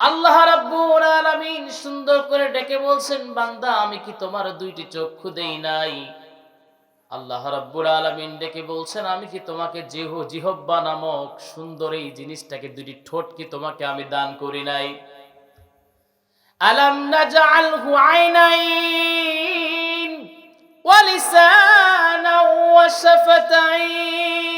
আল্লাহ রাব্বুল আলামিন সুন্দর করে ডেকে বলছেন, বান্দা, আমি কি তোমার দুইটি চক্ষু দেই নাই? আল্লাহ রাব্বুল আলামিন ডেকে বলছেন, আমি কি তোমাকে জিহ জিহব্বা নামক সুন্দর এই জিনিসটাকে দুটি ঠোঁট কি তোমাকে আমি দান করি নাই? আলাম নাজআলহু আইনাইন ওয়া লিসানাও ওয়া শাফাতাইন।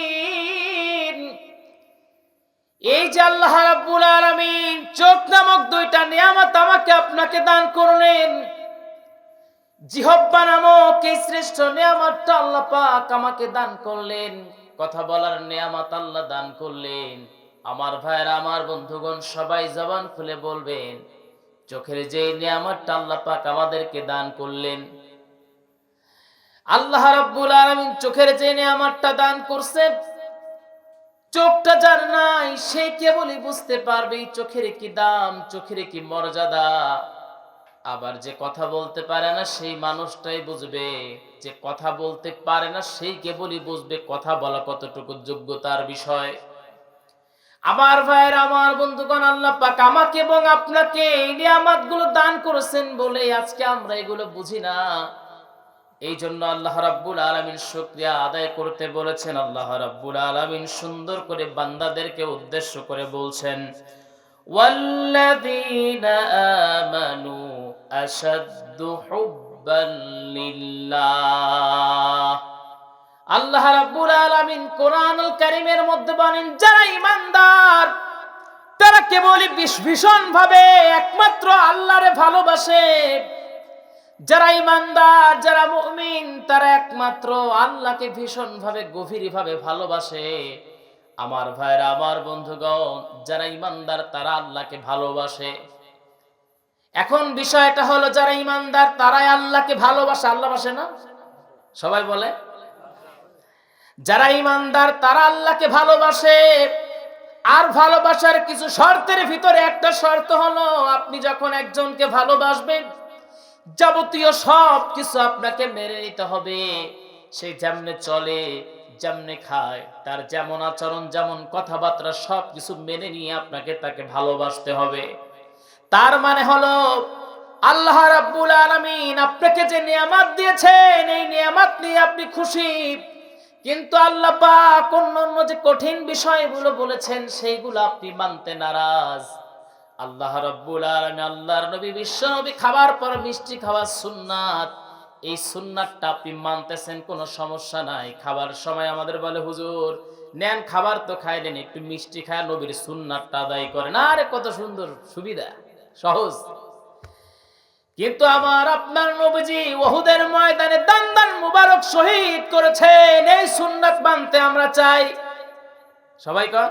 এই যে আল্লাহ রাব্বুল আলামিন চোখ নামক দুইটা নিয়ামত আমাকে আপনাকে দান করলেন। জিহব্বা নামক এই শ্রেষ্ঠ নিয়ামতটা আল্লাহ পাক আমাকে দান করলেন। কথা বলার নিয়ামত আল্লাহ দান করলেন। আমার ভাইয়েরা, আমার বন্ধুগণ, সবাই জবান খুলে বলবেন, চোখের যে নিয়ামতটা আল্লাহ পাক আমাদেরকে দান করলেন। আল্লাহ রাব্বুল আলামিন চোখের যে নিয়ামতটা দান করছেন চোখটা যার নাই, সে কেবলই বুঝতে পারবে চোখের কি দাম, চোখের কি মর্যাদা। আবার যে কথা বলতে পারে না, সেই মানুষটাই বুঝবে। যে কথা বলতে পারে না, সেই কেবলই বুঝবে কথা বলা কতটুকু যোগ্যতার বিষয়। আমার ভাইয়ের, আমার বন্ধুগণ, আল্লাহ পাক আমাকে এবং আপনাকে এই নিয়ামত দান করেছেন বলে আজকে আমরা এগুলো বুঝি না। এই জন্য আল্লাহ রাব্বুল আলামিন শুকরিয়া আদায় করতে বলেছেন, আল্লাহ রাব্বুল আলামিন সুন্দর করে বান্দাদেরকে উদ্দেশ্য করে বলছেন, ওয়াল্লাযীনা আমানু আশাদ্দু হুব্বান লিল্লাহ। আল্লাহ রাব্বুল আলামিন কোরআনুল কারীমের মধ্যে বলেন, যারা ঈমানদার, তারা কেবলই ভীষণ ভাবে একমাত্র আল্লাহরে ভালোবাসে। যারা ইমানদার, যারা মুমিন, তারা একমাত্র আল্লাহকে ভীষণ ভাবে গভীর ভাবে ভালোবাসে। আমার ভাইরা আমার বন্ধুগণ, যারা ইমানদার, তারা আল্লাহকে ভালোবাসে। এখন বিষয়টা হলো, যারা ইমানদার, তারাই আল্লাহকে ভালোবাসে। আল্লাহ বাসে না? সবাই বলে? যারা ইমানদার, তারা আল্লাহকে ভালোবাসে। আর ভালোবাসার কিছু শর্তের ভিতরে একটা শর্ত হলো, আপনি যখন একজনকে ভালোবাসবেন যাবতীয় সব কিছু আপনাকে মেনে নিতে হবে। সে যেমনে চলে, যেমনে খায়, তার যেমন আচরণ, যেমন কথাবার্তা, সব কিছু মেনে নিয়ে আপনাকে তাকে ভালোবাসতে হবে। তার মানে হলো, আল্লাহ রাব্বুল আলামিন আপনাকে যে নিয়ামত দিয়েছেন, এই নিয়ামত নিয়ে আপনি খুশি। কিন্তু আল্লাহ পাক অন্য অন্য যে কঠিন বিষয়গুলো বলেছেন, সেইগুলো আপনি মানতে নারাজ। আল্লাহ রব্বুল আলামিন আল্লাহর নবী বিশ্ব নবী খাবার পর মিষ্টি খাওয়া সুন্নাত। এই সুন্নাতটা আপনি মানতেছেন, কোনো সমস্যা নাই। খাবার সময় আমাদের বলে, হুজুর, নেন খাবার তো খাইলেন একটু মিষ্টি খায় নবীর সুন্নাতটা আদায় করেন। আরে, কত সুন্দর, সুবিধা, সহজ। কিন্তু আমার আপনার নবীজি ওহুদের ময়দানে দান দান মুবারক শহীদ করেছেন। এই সুন্নাত মানতে আমরা চাই। সবাই কর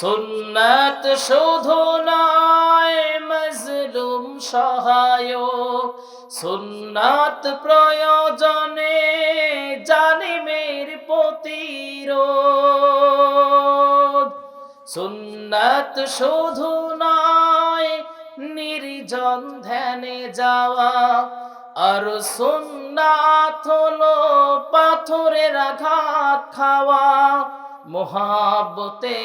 সুন্নাত শুধু নয়, মজলুম সহায়ক সুন্নাত প্রয়োজনে জালিমের প্রতিরোধ। সুন্নাত শুধু নয়, নির্জন ধ্যানে যাওয়া। আর সুন্নাত হলো পাথরের আঘাত খাওয়া। মোহাবতে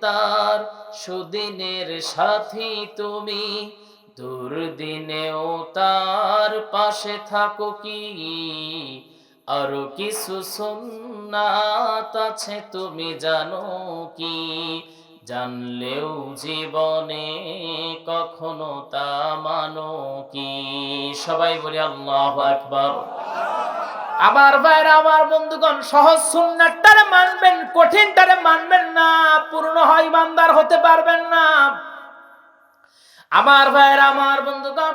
তার সুদিনের সাথী তুমি। দুর্দিনেও তার পাশে থাকো কি? আরও কিছু সুন্নাত আছে তুমি জানো কি? জানলেও জীবনে কখনো তা মানো কি? সবাই বলি আল্লাহ আকবার। আমার ভাইরা আমার বন্ধুগণ, সহজ সুন্নাতটারে মানবেন, কঠিনটারে মানবেন না, পূর্ণ হয় ইমানদার হতে পারবেন না। আমার ভাইরা আমার বন্ধুগণ,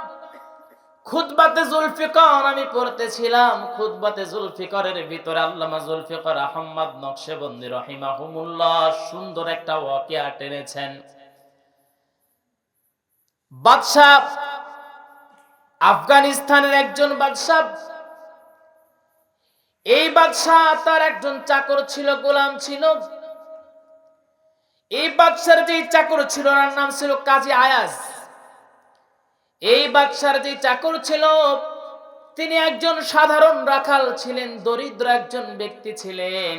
খুতবাতে জুলফিকর আমি পড়তেছিলাম, খুতবাতে জুলফিকরের ভিতরে আল্লামা জুলফিকর আহম্মদ নকশেবন্দি রহিমাহুমুল্লাহ সুন্দর একটা ওয়াকিয়া টেনেছেন। বাদশাহ আফগানিস্তানের একজন বাদশাহ এই বাদশাহ তার একজন চাকর ছিল, গোলাম ছিল। এই বাদশার যে চাকর ছিল ওনার নাম ছিল কাজী আয়াজ। এই বাদশার যে চাকর ছিল, তিনি একজন সাধারণ রাখাল ছিলেন, দরিদ্র একজন ব্যক্তি ছিলেন।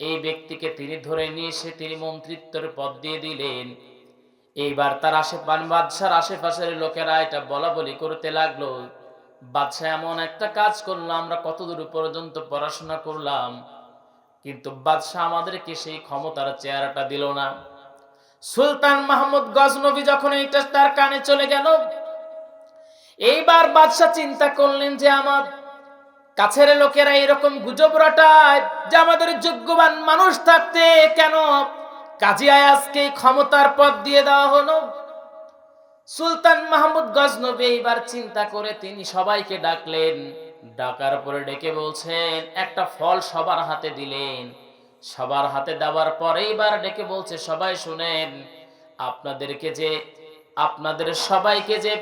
এই ব্যক্তিকে তিনি ধরে নিয়ে এসে তিনি মন্ত্রিত্বের পদ দিয়ে দিলেন। এইবার তার আশেপাশ বাদশার আশেপাশের লোকেরা এটা বলা বলি করতে লাগল। বাদশাহ এমন একটা কাজ করল, আমরা কতদূর পর্যন্ত পড়াশোনা করলাম, কিন্তু বাদশাহ আমাদেরকে সেই ক্ষমতার চেহারাটা দিল না। সুলতান মাহমুদ গজনবী যখন এইটা তার কানে চলে গেল, এইবার বাদশাহ চিন্তা করলেন যে আমার কাছের লোকেরা এরকম গুজব রটায় যে আমাদের যোগ্যবান মানুষ থাকতে কেন? কাজী আয়াজকে ক্ষমতার পথ দিয়ে দেওয়া হলো। সুলতান মাহমুদ গজনবী এইবার চিন্তা করে তিনি সবাইকে ডাকলেন। ডাকার পরে ডেকে বলছেন, একটা ফল সবার হাতে দিলেন। সবার হাতে দেওয়ার পরে এইবার ডেকে বলছে, সবাই শুনেন, আপনাদেরকে যে, আপনাদের সবাইকে যে,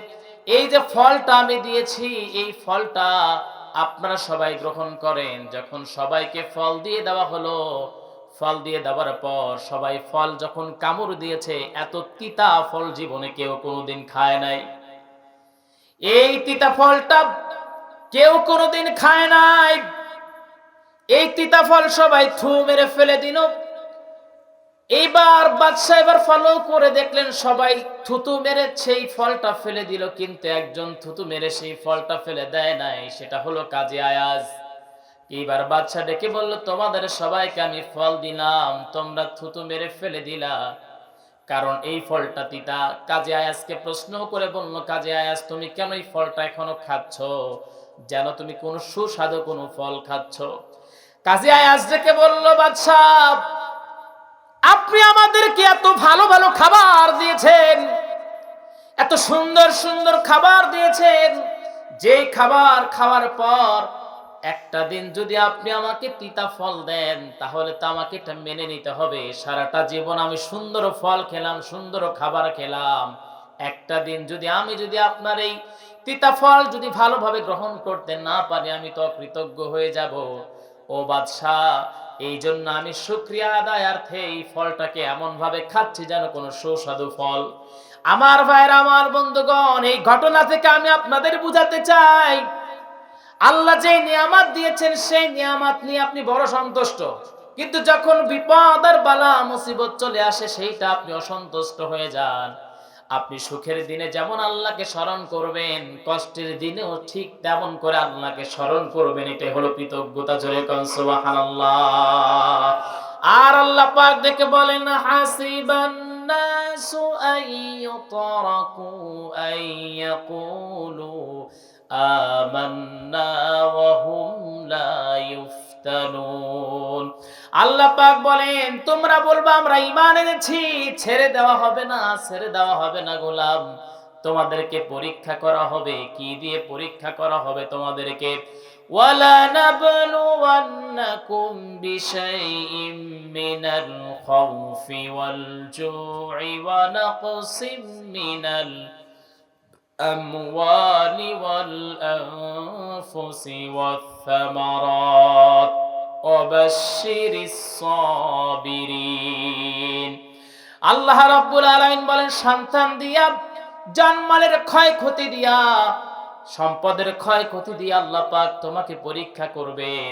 এই যে ফলটা আমি দিয়েছি, এই ফলটা আপনারা সবাই গ্রহণ করেন। যখন সবাইকে ফল দিয়ে দেওয়া হলো ফল দিয়ে দেওয়ার পর সবাই ফল যখন কামড় দিয়েছে, এত তিতা ফল জীবনে কেউ কোনোদিন খায় নাই। এই তিতা ফলটা কেউ কোনোদিন খায় নাই। এই তিতা ফল সবাই থু মেরে ফেলে দিল। এইবার বাদশাহ এবার ফলো করে দেখলেন সবাই থুতু মেরে সেই ফলটা ফেলে দিল, কিন্তু একজন থুতু মেরে সেই ফলটা ফেলে দেয় নাই, সেটা হলো কাজী আয়াজ। এইবার বাচ্চা ডেকে বলল, তোমাদের সবাইকে আমি ফল দিলাম, তোমরা থুতু মেরে ফেলে দিলা। কারণ এই ফলটা তিতা। কাজে আয়াজকে প্রশ্ন করে বলল, কাজে আয়াজ, তুমি কেন এই ফলটা এখনও খাচ্ছ? যেন তুমি কোন সুস্বাদু কোনো ফল খাচ্ছ। কাজে আয়াজ ডেকে বলল বাদশাহ আপনি আমাদেরকে এত ভালো ভালো খাবার দিয়েছেন, এত সুন্দর সুন্দর খাবার দিয়েছেন। যে খাবার খাওয়ার পর একটা দিন যদি আপনি আমাকে তিতা ফল দেন, তাহলে তো আমাকে এটা মেনে নিতে হবে। সারাটা জীবন আমি সুন্দর ফল খেলাম, সুন্দর খাবার খেলাম। একটা দিন যদি আমি যদি আপনার এই তিতা ফল যদি ভালোভাবে গ্রহণ করতে না পারি, আমি তো কৃতজ্ঞ হয়ে যাব। ও বাদশাহ, এই জন্য আমি শুক্রিয়া আদায়ার্থে এই ফলটাকে এমন ভাবে খাচ্ছি যেন কোনো সুস্বাদু ফল। আমার ভাইয়ের, আমার বন্ধুগণ, এই ঘটনা থেকে আমি আপনাদের বুঝাতে চাই আল্লাহ যে নিয়ামত দিয়েছেন, সেই নিয়ামত নিয়ে আপনি বড় সন্তুষ্ট। কিন্তু যখন বিপদ আর বালা, মুসিবত চলে আসে, সেইটা আপনি অসন্তুষ্ট হয়ে যান। আপনি সুখের দিনে যেমন আল্লাহকে স্মরণ করবেন, কষ্টের দিনেও ঠিক তেমন করে আল্লাহকে স্মরণ করবেন। এটাই হলো কৃতজ্ঞতা, জোরে আর আল্লাহ পাক দেখে বলেন, হাসিবান নাসু আইয়ুতরাকু আইয়াকুলু আমান্না ওয়া হুম লা ইফতানুন আল্লাহ পাক বলেন তোমরা বলবা আমরা ঈমান এনেছি ছেড়ে দেওয়া হবে না ছেড়ে দেওয়া হবে না গোলাম তোমাদেরকে পরীক্ষা করা হবে কি দিয়ে পরীক্ষা করা হবে তোমাদেরকে ولنبلونكم بشيء من الخوف والجوع ونقص من الأموال والأنفس والثمرات وبشر الصابرين আল্লাহ রাব্বুল আলামিন বলেন সন্তান দিয়া জানমালের ক্ষয়ক্ষতি দিয়া সম্পদের ক্ষয়ক্ষতি দিয়ে আল্লাহ পাক তোমাকে পরীক্ষা করবেন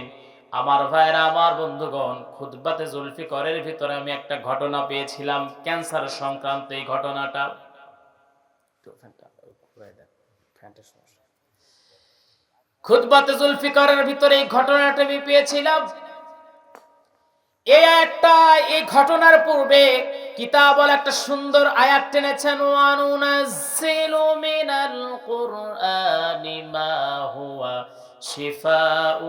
আমার ভাইরা আমার বন্ধুগণ খুতবাতে জুলফিকরের ভিতরে আমি একটা ঘটনা পেয়েছিলাম ক্যান্সার সংক্রান্ত এই ঘটনাটা পেয়েছিলাম। এই একটা এই ঘটনার পূর্বে কিতাবল একটা সুন্দর আয়াত টেনেছেন, ওয়ানুনাজ্জিলু মিনাল কুরআনি মা হুয়া শিফাউ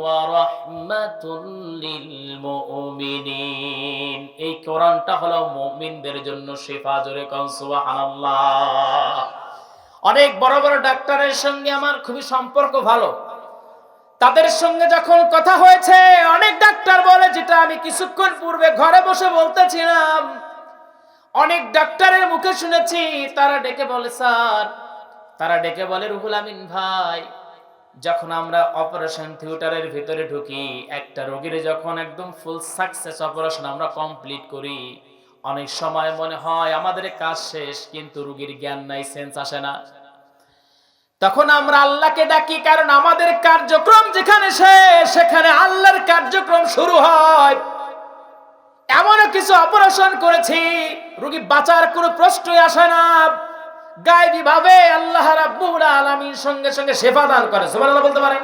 ওয়া রাহমাতুল লিল মুমিনিন এই কোরআনটা হলো মুমিনদের জন্য শিফা, জোরে কোন সুবহানাল্লাহ। অনেক বড় বড় ডাক্তারের সঙ্গে আমার খুবই সম্পর্ক ভালো। তাদের সঙ্গে যখন কথা হয়েছে, অনেক ডাক্তার বলে, যেটা আমি কিছুক্ষণ পূর্বে ঘরে বসে বলতেছিলাম, অনেক ডাক্তারের মুখে শুনেছি, তারা ডেকে বলে, স্যার, তারা ডেকে বলে, রুহুল আমিন ভাই যখন আমরা অপারেশন থিয়েটারের ভিতরে ঢুকি, একটা রোগীর যখন একদম ফুল সাকসেস অপারেশন আমরা কমপ্লিট করি, অনেক সময় মনে হয় আমাদের কাজ শেষ, কিন্তু রোগীর জ্ঞান নাই সেন্স আসে না। তখন আমরা আল্লাহকে ডাকি, কারণ আমাদের কার্যক্রম যেখানে শেষ, সেখানে আল্লাহর কার্যক্রম শুরু হয়। এমন কিছু অপারেশন করেছি, রোগী বাঁচার কোনো প্রশ্নই আসে না। গায়েবী ভাবে আল্লাহ রাব্বুল আলামিন সঙ্গে সঙ্গে সেবা দান করে। সুবহানাল্লাহ বলতে পারেন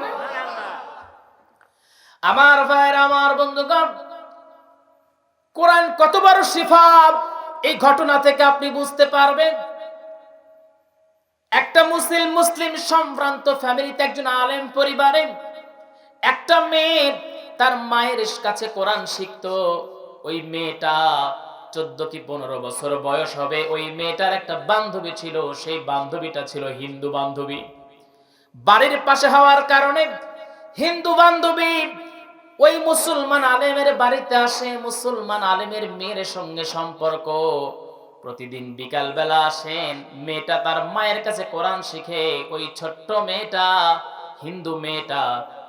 আমার ভাইয়ের, আমার বন্ধুগণ, কোরআন কত বড় শিফা? এই ঘটনা থেকে আপনি বুঝতে পারবেন, একটা মুসলিম মুসলিম সম্ভ্রান্ত ফ্যামিলিতে একজন আলেম পরিবারে একটা মেয়ে তার মায়ের কাছে কোরআন শিখতো। ওই মেয়েটা চোদ্দ কি পনেরো বছর বয়স হবে, ওই মেয়েটার একটা বান্ধবী ছিল, সেই বান্ধবীটা ছিল হিন্দু বান্ধবী। বাড়ির পাশে হওয়ার কারণে হিন্দু বান্ধবী ওই মুসলমান আলেমের বাড়িতে আসে, মুসলমান আলেমের মেয়ের সঙ্গে সম্পর্ক। প্রতিদিন বিকাল বেলা আসেন, মেয়েটা তার মায়ের কাছে কোরআন শিখে, ওই ছোট্ট মেয়েটা, হিন্দু মেয়েটা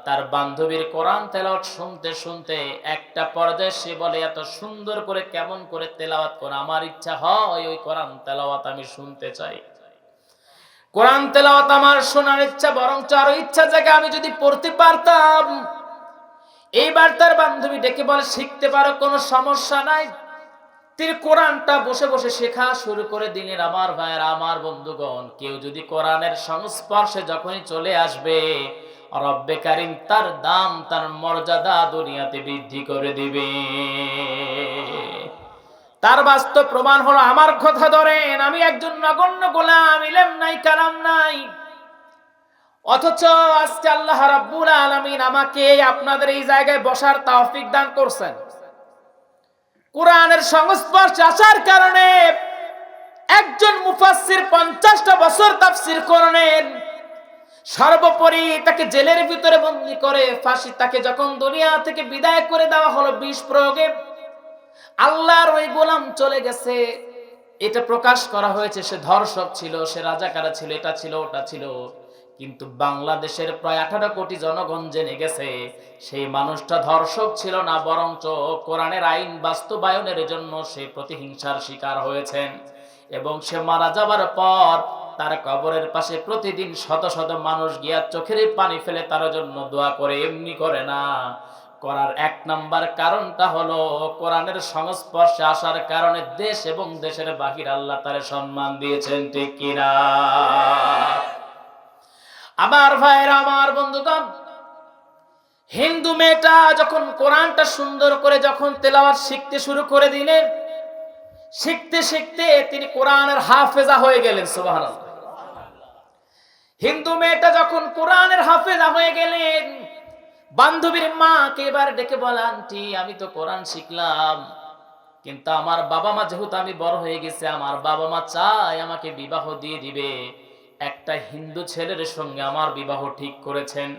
তার বান্ধবীর কোরআন তেলাওয়াত শুনতে শুনতে একটা পর্যায়ে সে বলে, এত সুন্দর করে কেমন করে তেলাওয়াত করে, আমার ইচ্ছা হয় ওই কোরআন তেলাওয়াত আমি শুনতে চাই। কোরআন তেলাওয়াত আমার শোনার ইচ্ছা বরং আরও ইচ্ছা জায়গা আমি যদি পড়তে পারতাম। এইবার তার বান্ধবী ডেকে বলে, শিখতে পারো, কোনো সমস্যা নাই। তিনি কোরআনটা বসে বসে শেখা শুরু করে দিলেন, আমার ভাইয়ের, আমার বন্ধুগণ, কেউ যদি কোরআনের সংস্পর্শে যখনই চলে আসবে রব্বে কারিম তার দাম, তার মর্যাদা দুনিয়াতে বৃদ্ধি করে দিবে। তার বাস্তব প্রমাণ হলো, আমার কথা ধরেন, আমি একজন নগণ্য গোলাম, ইলেম নাই, কালাম নাই। অথচ আজকে আল্লাহ রাব্বুল আলামিন আমাকে আপনাদের এই জায়গায় বসার তৌফিক দান করছেন। কোরআনের সংস্পর্শে আসার কারণে একজন মুফাসসির পঞ্চাশটা বছর তাফসির করেন সর্বোপরি তাকে জেলের ভিতরে বন্দি করে, ফাঁসি তাকে যখন দুনিয়া থেকে বিদায় করে দেওয়া হলো বিষ প্রয়োগে, আল্লাহর ওই গোলাম চলে গেছে। এটা প্রকাশ করা হয়েছে, সে ধর্ষক ছিল, সে রাজাকারা ছিল, এটা ছিল, ওটা ছিল। কিন্তু বাংলাদেশের প্রায় আঠারো কোটি জনগণ জেনে গেছে, সেই মানুষটা ধর্ষক ছিল না, বরঞ্চ কোরআনের আইন বাস্তবায়নের জন্য সে প্রতিহিংসার শিকার হয়েছেন। এবং সে মারা যাবার পর তার কবরের পাশে প্রতিদিন শত শত মানুষ গিয়া চোখের পানি ফেলে তার জন্য দোয়া করে, এমনি করে না। করার এক নাম্বার কারণটা হলো, কোরআনের সংস্পর্শে আসার কারণে দেশ এবং দেশের বাহির আল্লাহ তারে সম্মান দিয়েছেন, ঠিক কিনা আমার ভাইয়ের, আমার বন্ধুগণ, হিন্দু মেয়েটা যখন কোরআনটা সুন্দর করে যখন তেলাওয়াত শিখতে শুরু করে দিলেন, শিখতে শিখতে তিনি কোরআনের হাফেজা হয়ে গেলেন, সুবহানাল্লাহ। হিন্দু মেয়েটা যখন কোরআনের হাফেজা হয়ে গেলেন, বান্ধবীর মাকে এবার ডেকে বলে, আন্টি, আমি তো কোরআন শিখলাম, কিন্তু আমার বাবা মা যেহেতু আমি বড় হয়ে গেছে, আমার বাবা মা চায় আমাকে বিবাহ দিয়ে দিবে। একটা হিন্দু ছেলের সঙ্গে আমার বিবাহ ঠিক করেছেন।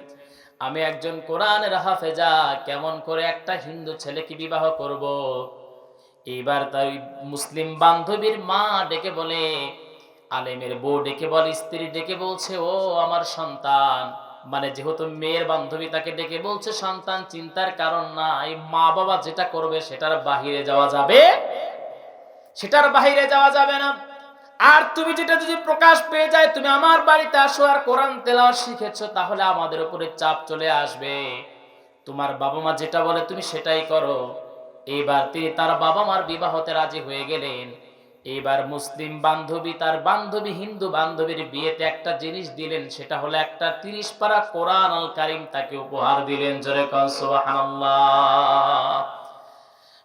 আমি একজন কোরআনের হাফেজা, কেমন করে একটা হিন্দু ছেলেকে বিবাহ করব? এইবার তাই মুসলিম বান্ধবীর মা ডেকে বলে আলেমের বউ ডেকে বলে, স্ত্রী ডেকে বলছে, ও আমার সন্তান। মানে যেহেতু মেয়ের বান্ধবী তাকে ডেকে বলছে, সন্তান চিন্তার কারণ নাই মা বাবা যেটা করবে সেটার বাহিরে যাওয়া যাবে। সেটার বাহিরে যাওয়া যাবে না। আর তুমি যেটা যদি প্রকাশ পেয়ে যায়, তুমি আমার বাড়িতে আসো আর কোরআন তেলাওয়াত শিখেছো, তাহলে আমাদের উপরে চাপ চলে আসবে। তোমার বাবা মা যেটা বলে, তুমি সেটাই করো। এইবার তিনি তার বাবা মার বিবাহতে রাজি হয়ে গেলেন। এইবার মুসলিম বান্ধবী, তার বান্ধবী, হিন্দু বান্ধবীর বিয়েতে একটা জিনিস দিলেন, সেটা হলো একটা তিরিশ পারা কোরআন আল কারিম তাকে উপহার দিলেন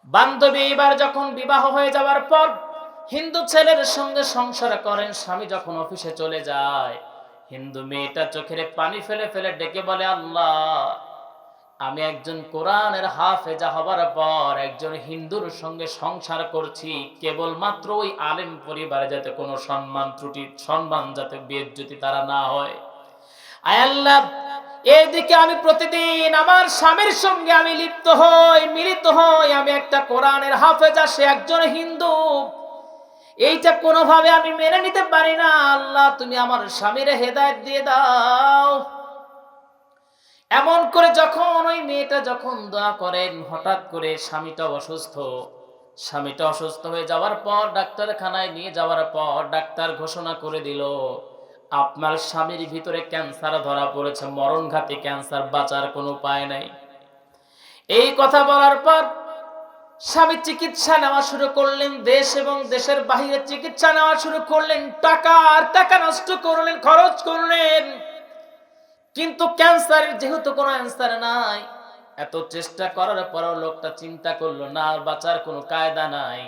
বান্ধবী এবার যখন বিবাহ হয়ে যাওয়ার পর হিন্দু ছেলের সঙ্গে সংসার করেন, স্বামী যখন অফিসে চলে যায়, হিন্দু মেয়েটা চোখের পানি ফেলে ফেলে ডেকে বলে, আল্লাহ আমি একজন কোরআনের হাফেজা হবার পর একজন হিন্দুর সঙ্গে সংসার করছি, কেবলমাত্র ওই আলেম পরিবারে যাতে কোনো সম্মান ত্রুটি, সম্মান যাতে বেজ্জতি তারা না হয়। আয় আল্লাহ এইদিকে আমি প্রতিদিন আমার স্বামীর সঙ্গে আমি লিপ্ত হই, মিলিত হই, আমি একটা কোরআনের হাফেজা, সে একজন হিন্দু। এইটা কোনোভাবে আমি মেনে নিতে পারি না। আল্লাহ, তুমি আমার স্বামীর হেদায়ত দিয়ে দাও। এমন করে যখন ওই মেয়েটা যখন দোয়া করেন, হঠাৎ করে স্বামীটা অসুস্থ। স্বামীটা অসুস্থ হয়ে যাওয়ার পর ডাক্তারখানায় নিয়ে যাওয়ার পর ডাক্তার ঘোষণা করে দিল, আপনার স্বামীর ভিতরে ক্যান্সার ধরা পড়েছে মরণঘাতী ক্যান্সার বাঁচার কোনো উপায় নাই। এই কথা বলার পর স্বামী চিকিৎসা নেওয়া শুরু করলেন, দেশ এবং দেশের বাইরে চিকিৎসা নেওয়া শুরু করলেন, টাকা আর টাকা নষ্ট করলেন, খরচ করলেন। কিন্তু ক্যান্সারের যেহেতু কোনো অ্যান্সার নাই, এত চেষ্টা করার পরও লোকটা চিন্তা করল, না বাঁচার কোনো কায়দা নাই।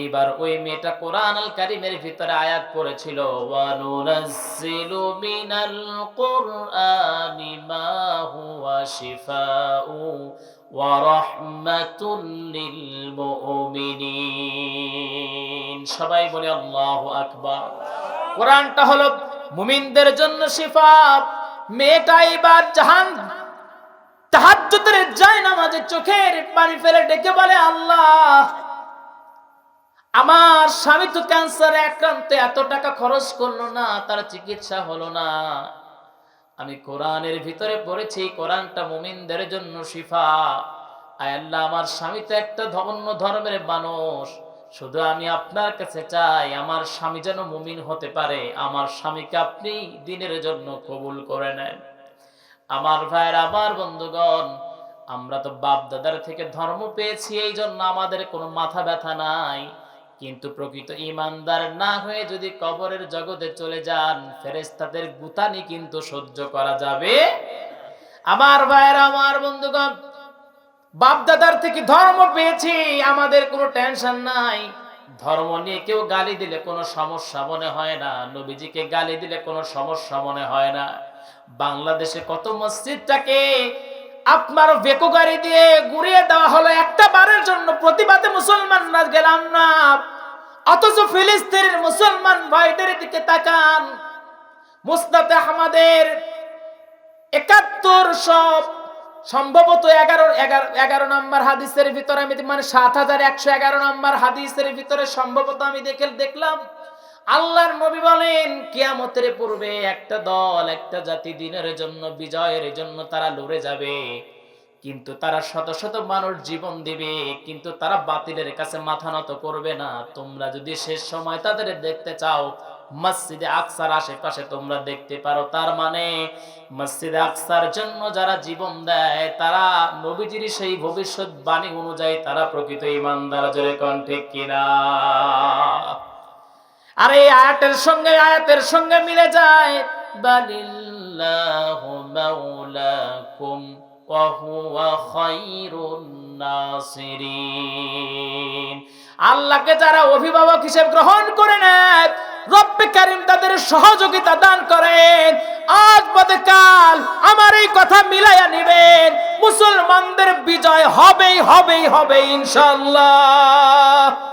এইবার ওই মেয়েটা কোরআন আল কারিমের ভিতরে আয়াত পড়েছিল, ওয়ানুনাজ্জিলু মিনাল কুরআনি মা হুয়া শিফাউ ওয়া রাহমাতুল লিল মুমিনিন। সবাই বলে, আল্লাহু আকবার। কোরআনটা হলো মুমিনদের জন্য শিফা। মেয়েটা এবার জাহান তাহাজ্জুদের যায় নামাজে চোখের পানি ফেলে ডেকে বলে, আল্লাহ, আমার স্বামী তো ক্যান্সারে আক্রান্ত, এত টাকা খরচ করল না, তার চিকিৎসা হলো না। আমি কোরআনের ভিতরে পড়েছি, কোরআনটা মুমিনদের জন্য শিফা। আয় আল্লাহ, আমার স্বামী তো একটা ধ- অন্য ধর্মের মানুষ। শুধু আমি আপনার কাছে চাই, আমার স্বামী যেন মুমিন হতে পারে, আমার স্বামীকে আপনি দিনের জন্য কবুল করে নেন। আমার ভাইয়ের, আমার বন্ধুগণ, আমরা তো বাপ দাদার থেকে ধর্ম পেয়েছি এই জন্য আমাদের কোনো মাথা ব্যথা নাই। কিন্তু প্রকৃত ইমানদার না হয়ে যদি কবরের জগতে চলে যান ফেরেস্তাদের গুতানি কিন্তু সহ্য করা যাবে। আমার ভাইয়ের, আমার বন্ধুগণ বাপ দাদার থেকে ধর্ম পেয়েছি, আমাদের কোনো টেনশন নাই। ধর্ম নিয়ে কেউ গালি দিলে কোনো সমস্যা মনে হয় না। নবীজিকে গালি দিলে কোনো সমস্যা মনে হয় না। বাংলাদেশে কত মসজিদটাকে আপনার বেকু গাড়ি দিয়ে ঘুরিয়ে দেওয়া হলো একটা বারের জন্য। প্রতিবাদে মুসলমানরা গেলাম না। অথচ ফিলিস্তিনের মুসলমান ভাইদের দিকে তাকান। মুস্তাদ আহমদের একাত্তর সব সম্ভবত এগারো এগারো নম্বর হাদিসের ভিতরে আমি মানে সাত হাজার একশো এগারো নম্বর হাদিসের ভিতরে সম্ভবত আমি দেখে দেখলাম। আল্লাহর নবী বলেন, কিয়ামতের পূর্বে একটা দল, একটা জাতি দিনের জন্য, বিজয়ের জন্য তারা লড়ে যাবে। কিন্তু তারা শত শত মানুষ জীবন দিবে, কিন্তু তারা বাতিলের কাছে মাথা নত করবে না। তোমরা যদি শেষ সময় তাদের দেখতে চাও মসজিদে আকসার আশেপাশে তোমরা দেখতে পারো, তার মানে মসজিদে আকসার জন্য যারা জীবন দেয়, তারা নবীজির সেই ভবিষ্যৎ বাণী অনুযায়ী তারা প্রকৃত ইমানদার জোরে কণ্ঠে কিনা? আর আয়াতের সঙ্গে আয়াতের সঙ্গে মিলে যায়, বালিল্লাহু মাওলাকুম ওয়া হুয়া খায়রুন নাসিরিন। আল্লাহকে যারা অভিভাবক হিসেবে গ্রহণ করে নেয় রব্বে কারিম তাদের সহযোগিতা দান করেন। আজ বাদে কাল আমার এই কথা মিলাইয়া নিবেন। মুসলমানদের বিজয় হবেই হবেই হবে ইনশাআল্লাহ।